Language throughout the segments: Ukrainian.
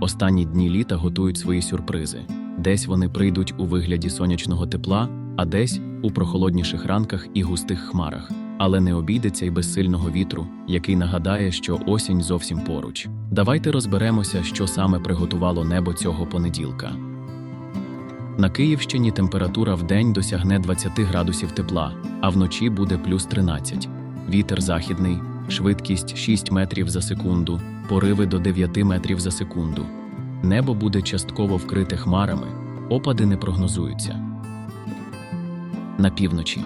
Останні дні літа готують свої сюрпризи. Десь вони прийдуть у вигляді сонячного тепла, а десь у прохолодніших ранках і густих хмарах. Але не обійдеться й без сильного вітру, який нагадає, що осінь зовсім поруч. Давайте розберемося, що саме приготувало небо цього понеділка. На Київщині температура в день досягне 20 градусів тепла, а вночі буде плюс 13. Вітер західний, швидкість 6 метрів за секунду, пориви до 9 метрів за секунду. Небо буде частково вкрите хмарами, опади не прогнозуються. На півночі.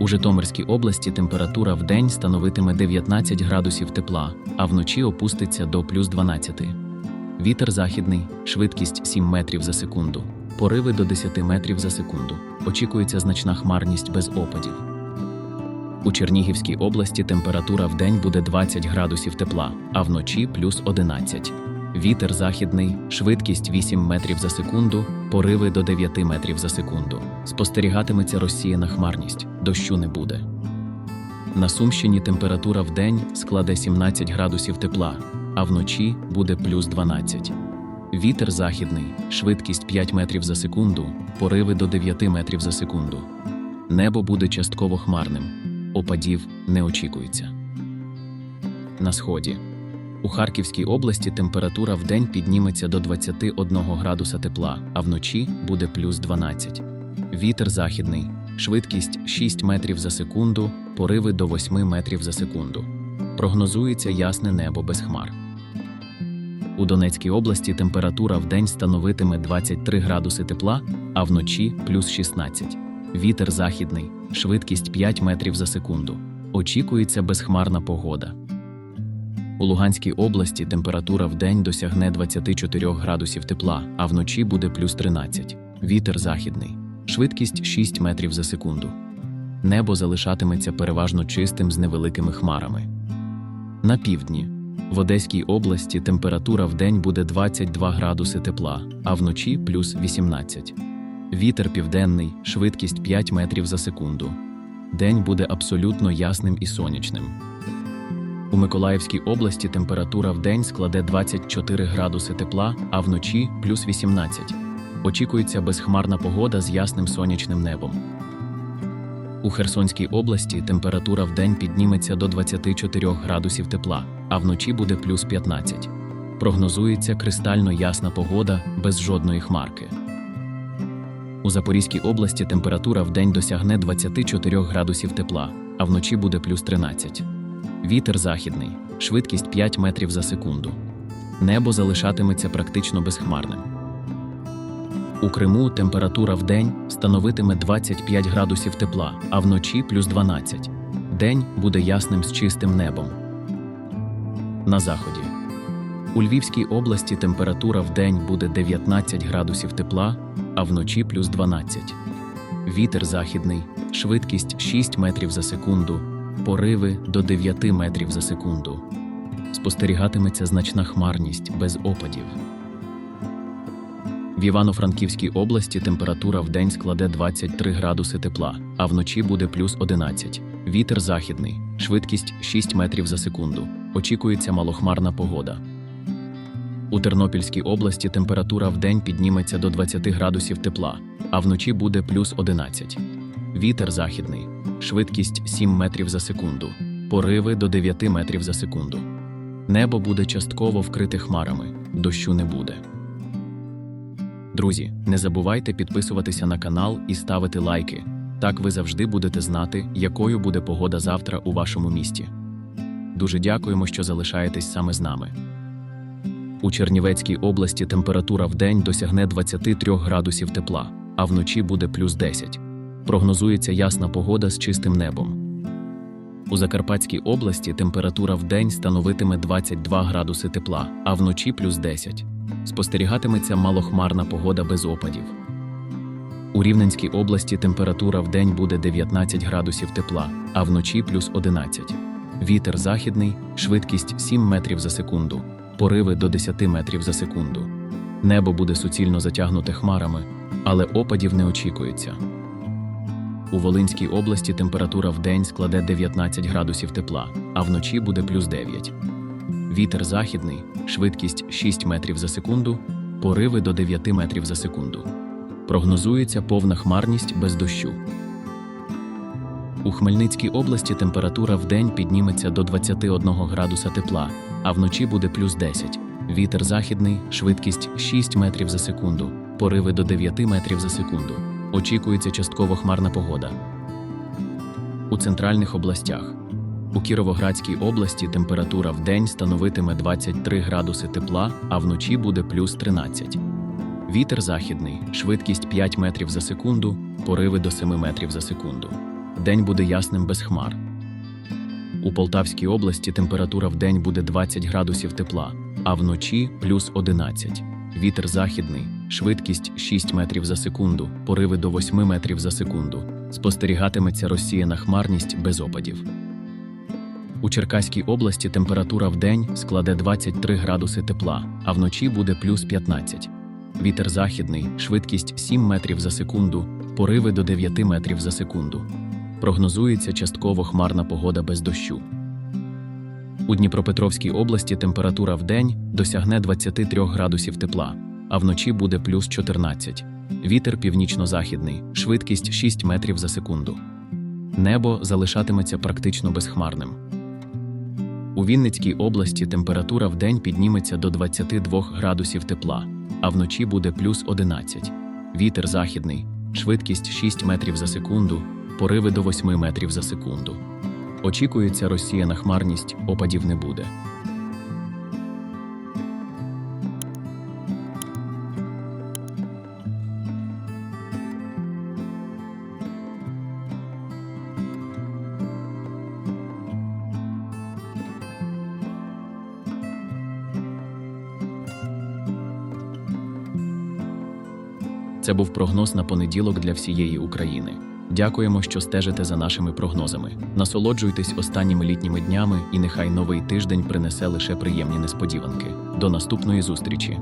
У Житомирській області температура в день становитиме 19 градусів тепла, а вночі опуститься до плюс 12. Вітер західний, швидкість 7 метрів за секунду, пориви до 10 метрів за секунду. Очікується значна хмарність без опадів. У Чернігівській області температура в день буде 20 градусів тепла, а вночі плюс 11. Вітер західний, швидкість 8 метрів за секунду, пориви до 9 метрів за секунду. Спостерігатиметься розсіяна хмарність, дощу не буде. На Сумщині температура в день складе 17 градусів тепла, а вночі буде плюс 12. Вітер західний, швидкість 5 метрів за секунду, пориви до 9 метрів за секунду. Небо буде частково хмарним, опадів не очікується. На сході. У Харківській області температура в день підніметься до 21 градуса тепла, а вночі буде плюс 12. Вітер західний, швидкість 6 метрів за секунду, пориви до 8 метрів за секунду. Прогнозується ясне небо без хмар. У Донецькій області температура в день становитиме 23 градуси тепла, а вночі плюс 16. Вітер західний, швидкість 5 метрів за секунду. Очікується безхмарна погода. У Луганській області температура в день досягне 24 градусів тепла, а вночі буде плюс 13. Вітер західний, швидкість 6 метрів за секунду. Небо залишатиметься переважно чистим з невеликими хмарами. На півдні. В Одеській області температура в день буде 22 градуси тепла, а вночі плюс 18. Вітер південний, швидкість 5 метрів за секунду. День буде абсолютно ясним і сонячним. У Миколаївській області температура в день складе 24 градуси тепла, а вночі плюс 18. Очікується безхмарна погода з ясним сонячним небом. У Херсонській області температура в день підніметься до 24 градусів тепла, а вночі буде плюс 15. Прогнозується кристально ясна погода без жодної хмарки. У Запорізькій області температура в день досягне 24 градусів тепла, а вночі буде плюс 13. Вітер західний, швидкість 5 метрів за секунду. Небо залишатиметься практично безхмарним. У Криму температура в день становитиме 25 градусів тепла, а вночі плюс 12. День буде ясним з чистим небом. На заході. У Львівській області температура в день буде 19 градусів тепла, а вночі плюс 12. Вітер західний, швидкість 6 метрів за секунду, пориви до 9 метрів за секунду. Спостерігатиметься значна хмарність без опадів. В Івано-Франківській області температура в день складе 23 градуси тепла, а вночі буде плюс 11. Вітер західний, швидкість 6 метрів за секунду. Очікується малохмарна погода. У Тернопільській області температура в день підніметься до 20 градусів тепла, а вночі буде плюс 11. Вітер західний, швидкість 7 метрів за секунду, пориви до 9 метрів за секунду. Небо буде частково вкрите хмарами, дощу не буде. Друзі, не забувайте підписуватися на канал і ставити лайки. Так ви завжди будете знати, якою буде погода завтра у вашому місті. Дуже дякуємо, що залишаєтесь саме з нами. У Чернівецькій області температура в день досягне 23 градусів тепла, а вночі буде плюс 10. Прогнозується ясна погода з чистим небом. У Закарпатській області температура в день становитиме 22 градуси тепла, а вночі плюс 10. Спостерігатиметься малохмарна погода без опадів. У Рівненській області температура в день буде 19 градусів тепла, а вночі плюс 11. Вітер західний, швидкість 7 метрів за секунду, пориви до 10 метрів за секунду. Небо буде суцільно затягнуте хмарами, але опадів не очікується. У Волинській області температура в день складе 19 градусів тепла, а вночі буде плюс 9. Вітер західний, швидкість 6 метрів за секунду, пориви до 9 метрів за секунду. Прогнозується повна хмарність без дощу. У Хмельницькій області температура вдень підніметься до 21 градуса тепла, а вночі буде плюс 10. Вітер західний, швидкість 6 метрів за секунду, пориви до 9 метрів за секунду. Очікується частково хмарна погода. У центральних областях. У Кіровоградській області температура вдень становитиме 23 градуси тепла, а вночі буде плюс 13. Вітер західний, швидкість 5 метрів за секунду, пориви до 7 метрів за секунду. День буде ясним без хмар. У Полтавській області температура вдень буде 20 градусів тепла, а вночі плюс 11. Вітер західний, швидкість 6 метрів за секунду, пориви до 8 метрів за секунду. Спостерігатиметься розсіяна хмарність без опадів. У Черкаській області температура вдень складе 23 градуси тепла, а вночі буде плюс 15. Вітер західний, швидкість 7 метрів за секунду, пориви до 9 метрів за секунду. Прогнозується частково хмарна погода без дощу. У Дніпропетровській області температура вдень досягне 23 градусів тепла, а вночі буде плюс 14. Вітер північно-західний, швидкість 6 метрів за секунду. Небо залишатиметься практично безхмарним. У Вінницькій області температура вдень підніметься до 22 градусів тепла, а вночі буде плюс 11. Вітер західний, швидкість 6 метрів за секунду, пориви до 8 метрів за секунду. Очікується розсіяна хмарність, опадів не буде. Це був прогноз на понеділок для всієї України. Дякуємо, що стежите за нашими прогнозами. Насолоджуйтесь останніми літніми днями, і нехай новий тиждень принесе лише приємні несподіванки. До наступної зустрічі!